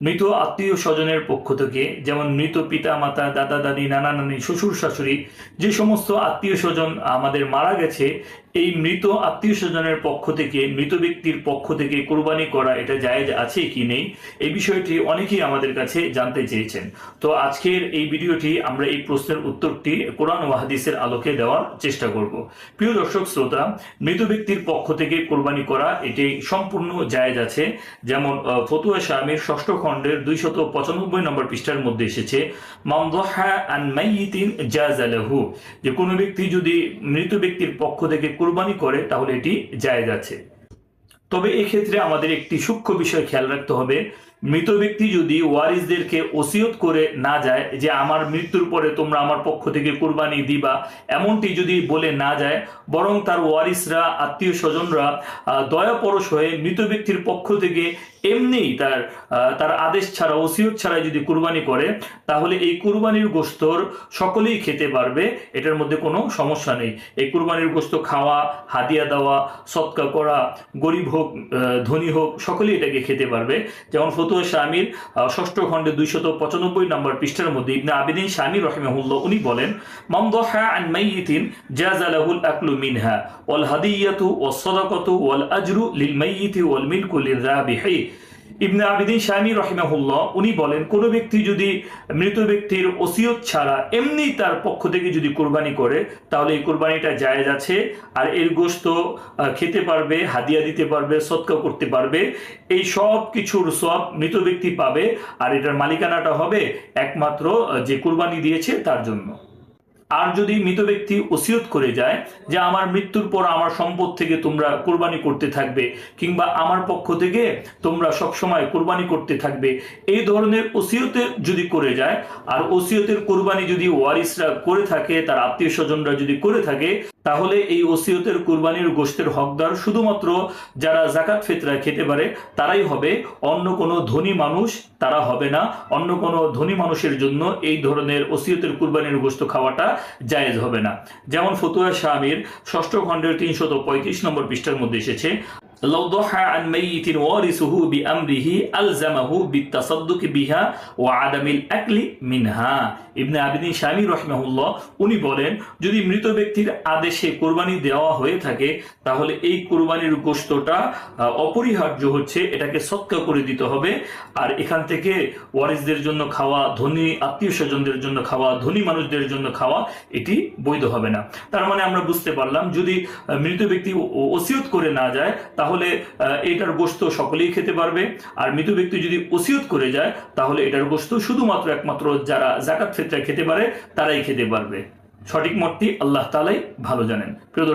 মৃত আত্মীয় স্বজনের পক্ষ থেকে, যেমন মৃত পিতা, মাতা, দাদা, দাদি, নানা নানি, শ্বশুর, শাশুড়ি, যে সমস্ত আত্মীয় স্বজন আমাদের মারা গেছে, এই মৃত আত্মীয় স্বজনের পক্ষ থেকে, মৃত ব্যক্তির পক্ষ থেকে কোরবানি করা এটা জায়েজ আছে কি নেই, এই বিষয়টি অনেকেই আমাদের কাছে জানতে চেয়েছেন। তো আজকের এই ভিডিওটি আমরা এই প্রশ্নের উত্তরটি কোরআন ও হাদিসের আলোকে দেওয়ার চেষ্টা করব। প্রিয় দর্শক, শ্রোতা, মৃত ব্যক্তির পক্ষ থেকে কোরবানি করা এটি সম্পূর্ণ জায়েজ আছে। যেমন ফতুয়া স্বামীর ষষ্ঠ খণ্ডের দুইশত পঁচানব্বই নম্বর পৃষ্ঠার মধ্যে এসেছে যে কোনো ব্যক্তি যদি মৃত ব্যক্তির পক্ষ থেকে কোরবানি করে, তাহলে এটি জায়েজ আছে। তবে এক্ষেত্রে আমাদের একটি সূক্ষ্ম বিষয় খেয়াল রাখতে হবে। মৃত ব্যক্তি যদি ওয়ারিসদেরকে ওসিয়ত করে না যায় যে আমার মৃত্যুর পরে তোমরা আমার পক্ষ থেকে কোরবানি দিবা, এমনটি যদি বলে না যায়, বরং তার ওয়ারিসরা, আত্মীয় স্বজনরা দয়া পরশ হয়ে মৃত ব্যক্তির পক্ষ থেকে এমনি তার তার আদেশ ছাড়া, ওসিয়ত ছাড়া যদি কুরবানি করে, তাহলে এই কুরবানির গোস্তর সকলেই খেতে পারবে, এটার মধ্যে কোনো সমস্যা নেই। এই কুরবানির গোস্ত খাওয়া, হাদিয়া দেওয়া, সৎকা করা, গরিব হোক ধনী হোক, সকলেই এটাকে খেতে পারবে। যেমন ফতুয়া স্বামীর ষষ্ঠ খণ্ডে দুইশত পঁচানব্বই নম্বর পৃষ্ঠার মধ্যে ইবনে আবিদিন স্বামী রহিমাহুল্লাহ উনি বলেন মামদহা আন মাইয়িতিন জাজালাহুল আকলু মিনহা, ওয়াল হাদিয়াতু ওয়াস সাদাকাতু ওয়াল আজরু লিল মাইয়িতি ওয়াল মিলকু লিরাবিহি ইবনে আবিদিন শামী রহিমাহুল্লাহ, উনি বলেন, কোনো ব্যক্তি যদি মৃত ব্যক্তির ওসিয়ত ছাড়া এমনি তার পক্ষ থেকে যদি কোরবানি করে, তাহলে এই কোরবানিটা জায়েজ আছে। আর এর গোস্ত খেতে পারবে, হাদিয়া দিতে পারবে সৎকা করতে পারবে। এই সব কিছুর সব মৃত ব্যক্তি পাবে। আর এটার মালিকানাটা হবে একমাত্র যে কোরবানি দিয়েছে তার জন্য। আর যদি মৃত ব্যক্তি ওসিয়ত করে যায় যে আমার মৃত্যুর পর আমার সম্পদ থেকে তোমরা কোরবানি করতে থাকবে, কিংবা আমার পক্ষ থেকে তোমরা সবসময় কোরবানি করতে থাকবে, এই ধরনের ওসিয়তে যদি করে যায়, আর ওসিয়তের কোরবানি যদি ওয়ারিসরা করে থাকে, তার আত্মীয় স্বজনরা যদি করে থাকে তাহলে এই ওসিয়তের কুরবানির গোষ্ঠের হকদার শুধুমাত্র যারা জাকাত ফেতরা খেতে পারে, তারাই হবে। অন্য কোনো ধনী মানুষ তারা হবে না। অন্য কোনো ধনী মানুষের জন্য এই ধরনের ওসিয়তের কুরবানির গোষ্ঠ খাওয়াটা জায়েজ হবে না। যেমন ফতুয়া স্বামীর ষষ্ঠ খণ্ডের তিনশত পঁয়ত্রিশ নম্বর পৃষ্ঠার মধ্যে এসেছে لو ضحى عن ميت وارثه بأمره ألزمه بالتصدق بها وعدم الأكل منها ইবনে আবিদিন স্বামী রহমাহুল্লাহ উনি বলেন যদি মৃত ব্যক্তির আদেশে কোরবানি দেওয়া হয়ে থাকে তাহলে এই কোরবানির গোস্তটা আহ, অপরিহার্য হচ্ছে এটাকে সৎকা করে দিতে হবে আর এখান থেকে ওয়ারিসদের জন্য খাওয়া ধনী আত্মীয় স্বজনদের জন্য খাওয়া ধনী মানুষদের জন্য খাওয়া এটি বৈধ হবে না তার মানে আমরা বুঝতে পারলাম যদি আহ, মৃত ব্যক্তি ও- ওসিয়ত করে না যায় তাহলে আহ, এটার গোস্ত সকলেই খেতে পারবে। আর মৃত ব্যক্তি যদি ওসিয়ত করে যায় তাহলে এটার গোস্ত শুধুমাত্র একমাত্র যারা জাকাত ফেতরা খেতে পারে তারাই খেতে পারবে। সঠিক মতটি আল্লাহ তালাই ভালো জানেন। প্রিয়